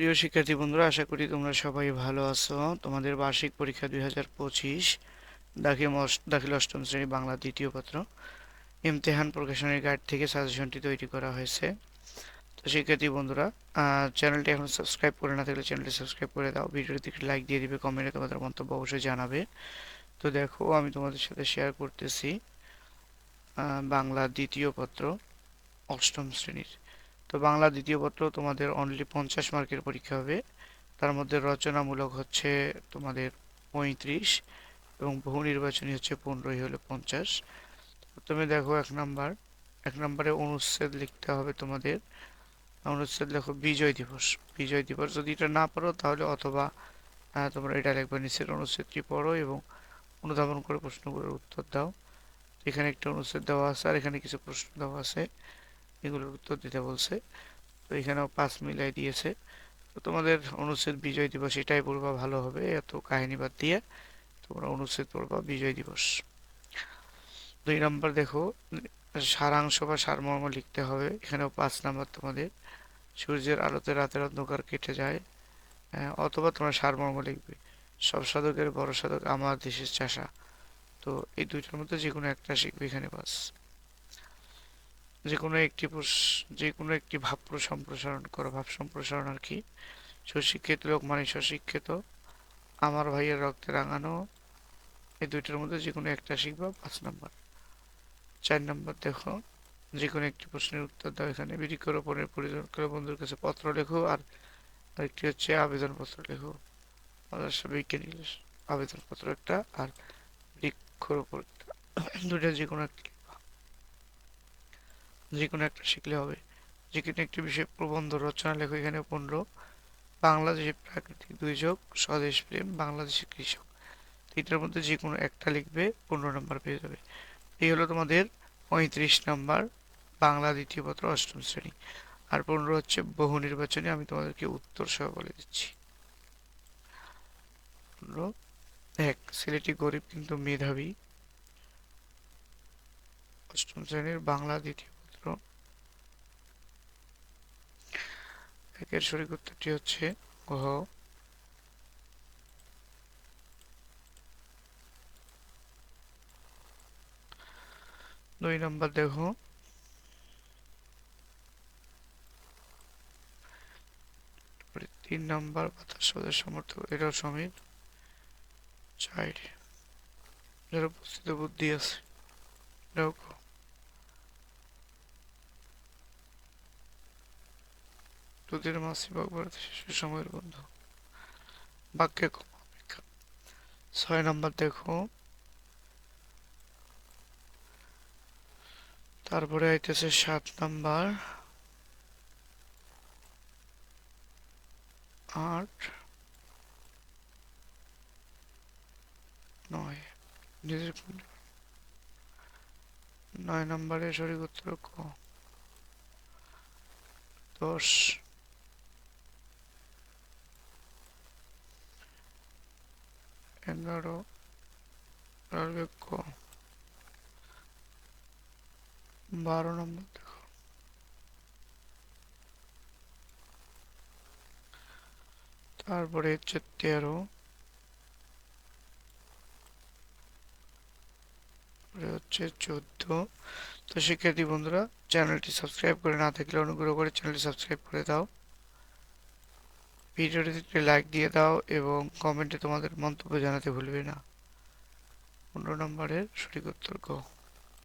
প্রিয় শিক্ষার্থী বন্ধুরা, আশা করি তোমরা সবাই ভালো আছো। তোমাদের বার্ষিক পরীক্ষা দুই হাজার পঁচিশ দাখিল দাখিল অষ্টম শ্রেণি বাংলা দ্বিতীয় পত্র। ইমতেহান প্রকাশনের গাইড থেকে সাজেশনটি তৈরি করা হয়েছে। তো শিক্ষার্থী বন্ধুরা চ্যানেলটি এখন সাবস্ক্রাইব করে না থাকলে চ্যানেলটি সাবস্ক্রাইব করে দাও। ভিডিওটিতে একটি লাইক দিয়ে দিবে কমেন্টে তোমাদের মন্তব্য অবশ্যই জানাবে। তো দেখো, আমি তোমাদের সাথে শেয়ার করতেছি বাংলা দ্বিতীয় পত্র, অষ্টম শ্রেণির। তো বাংলা দ্বিতীয় পত্র তোমাদের অনলি পঞ্চাশ মার্কের পরীক্ষা হবে। তার মধ্যে রচনামূলক হচ্ছে তোমাদের পঁয়ত্রিশ এবং বহু নির্বাচনী হচ্ছে পনেরোই হলো পঞ্চাশ। তুমি দেখো এক নাম্বার। এক নম্বরে অনুচ্ছেদ লিখতে হবে তোমাদের। অনুচ্ছেদ লেখো বিজয় দিবস। বিজয় দিবস যদি এটা না পারো তাহলে অথবা তোমরা এটা লিখবে নিচের অনুচ্ছেদটি পড়ো এবং অনুধাবন করে প্রশ্নগুলোর উত্তর দাও। এখানে একটা অনুচ্ছেদ দেওয়া আছে আর এখানে কিছু প্রশ্ন দেওয়া আছে। এগুলোর উত্তর দিতে বলছে। তো এখানেও পাঁচ মিলাই দিয়েছে। তো তোমাদের অনুচ্ছেদ বিজয় দিবস এটাই পড়বা ভালো হবে এত কাহিনী বাদ দিয়ে তোমরা অনুচ্ছেদ পড়বা বিজয় দিবস। দুই নম্বর দেখো সারাংশ বা সারমর্ম লিখতে হবে এখানেও পাঁচ নাম্বার তোমাদের। সূর্যের আলোতে রাতের অন্ধকার কেটে যায় আহ, অথবা তোমরা সারমর্ম লিখবে। সব সাধকের বড় সাধক আমার দেশের চাষা। তো এই দুইটার মধ্যে যে কোনো একটা শিখবে এখানে বাস। যে কোনো একটি যে কোনো একটি ভাব প্র- সম্প্রসারণ করো। ভাব সম্প্রসারণ আর কি? সুশিক্ষিত লোক মানে স্বশিক্ষিত আমার ভাইয়ের রক্তে রাঙানো, এই দুইটার মধ্যে যে কোনো একটা শিখবা, পাঁচ নম্বর। চার নাম্বার দেখো যে কোনো একটি প্রশ্নের উত্তর দাও এখানে। বৃক্ষরোপণের পরিজন করে, বন্ধুর কাছে পত্র লেখো আর আরেকটি হচ্ছে আবেদনপত্র লেখো। আদর্শ বিজ্ঞানী আবেদনপত্র একটা আর বৃক্ষরোপণ একটা। দুইটা যে কোনো একটা। যে কোনো একটা শিখলে হবে। যে কোনো একটি বিষয়ে প্রবন্ধ, রচনা লেখো এখানে পনেরো বাংলাদেশের প্রাকৃতিক দুর্যোগ, স্বদেশ প্রেম, বাংলাদেশের কৃষক। তিনটার মধ্যে যে কোনো একটা লিখবে, পনেরো নম্বর পেয়ে যাবে। এই হলো তোমাদের পঁয়ত্রিশ নম্বর, বাংলা দ্বিতীয় পত্র, অষ্টম শ্রেণি। আর পনেরো হচ্ছে বহু নির্বাচনে, আমি তোমাদেরকে উত্তর সহ বলে দিচ্ছি। পনেরো এক ছেলেটি গরিব কিন্তু মেধাবী। অষ্টম শ্রেণির বাংলা দ্বিতীয় একের সঠিক উত্তরটি হচ্ছে ঘ দুই নম্বর দেখো তিন নম্বর বাতাস সমর্থক এটাও সমীর চার যার উপস্থিত বুদ্ধি আছে। দুধের মাসি বাগবার শিশু সময়ের বন্ধু। বাক্যে অপেক্ষা। ছয় নম্বর দেখো। তারপরে আইতেছে সাত নাম্বার। আট। নয়। নিজের নয় নম্বরে সঠিক উত্তর ক? দশ। এগারো ক বারো নম্বর দেখো তারপরে হচ্ছে তেরো হচ্ছে চোদ্দ তো শিক্ষার্থী বন্ধুরা চ্যানেলটি সাবস্ক্রাইব করে না থাকলে অনুগ্রহ করে চ্যানেলটি সাবস্ক্রাইব করে দাও ভিডিওটিতে লাইক দিয়ে দাও এবং কমেন্টে তোমাদের মন্তব্য জানাতে ভুলবে না। পনেরো নম্বরের সঠিক উত্তর গ।